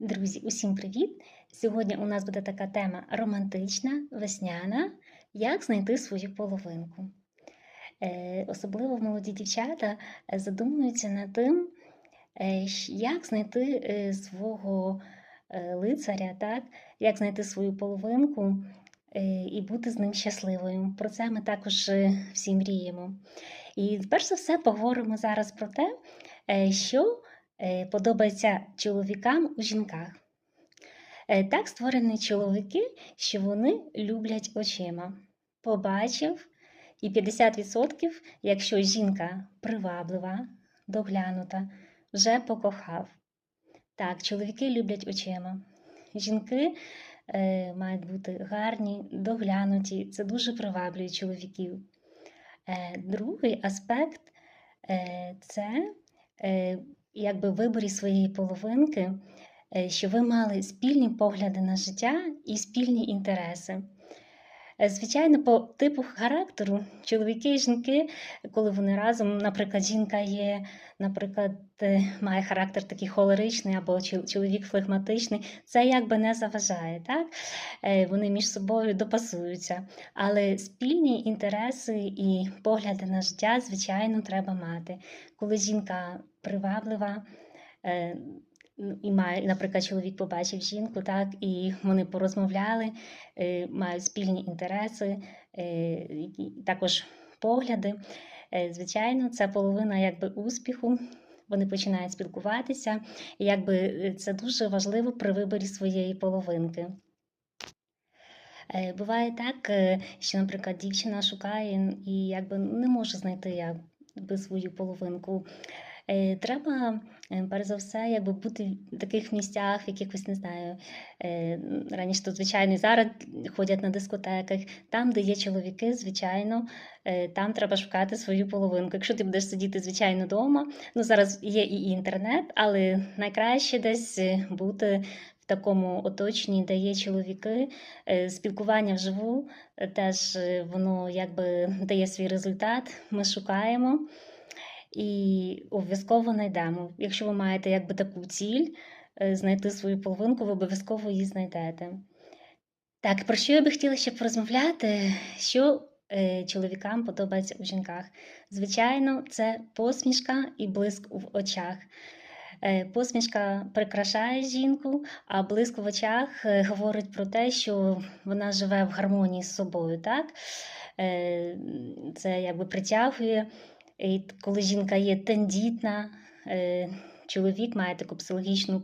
Друзі, усім привіт! Сьогодні у нас буде така тема романтична, весняна. Як знайти свою половинку? Е, особливо молоді дівчата е, задумуються над тим, е, як знайти свого лицаря, так? як знайти свою половинку і бути з ним щасливою. Про це ми також всі мріємо. І перш за все поговоримо зараз про те, що подобається чоловікам у жінках. Е, Так створені чоловіки, що вони люблять очима. Побачив, і 50%, якщо жінка приваблива, доглянута, вже покохав. Так, чоловіки люблять очима. Жінки е, мають бути гарні, доглянуті. Це дуже приваблює чоловіків. Е, другий аспект е, це е, якби виборі своєї половинки, е, що ви мали спільні погляди на життя і спільні інтереси. Е, Звичайно, по типу характеру чоловіки і жінки, коли вони разом, наприклад, жінка є, наприклад, е, має характер такий холеричний або чоловік флегматичний, це якби не заважає, так? Е, Вони між собою допасуються. Але спільні інтереси і погляди на життя, звичайно, треба мати. Коли жінка приваблива, і має, наприклад, чоловік побачив жінку, так, і вони порозмовляли, е, мають спільні інтереси, е, також погляди. Е, Звичайно, це половина якби успіху. Вони починають спілкуватися, і якби це дуже важливо при виборі своєї половинки. Буває так, що, наприклад, дівчина шукає і якби не може знайти якби свою половинку. Е, Треба, е, перш за все, якби бути в таких місцях, якихось не знаю. е, Раніше то, звичайно, зараз ходять на дискотеках, там, де є чоловіки, звичайно, там треба шукати свою половинку. Якщо ти будеш сидіти, звичайно, вдома, ну зараз є і інтернет, але найкраще десь бути такому оточенні, де є чоловіки, спілкування вживу теж воно якби дає свій результат. Ми шукаємо і обов'язково знайдемо. Якщо ви маєте якби таку ціль е, знайти свою половинку, ви обов'язково її знайдете. Так, про що я би хотіла ще порозмовляти? Що е, чоловікам подобається у жінках? Звичайно, це посмішка і блиск в очах. Е, Посмішка прикрашає жінку, а блиск в очах е, говорить про те, що вона живе в гармонії з собою. Так? Е, Це якби притягує. Коли жінка є тендітна, е, чоловік має таку психологічну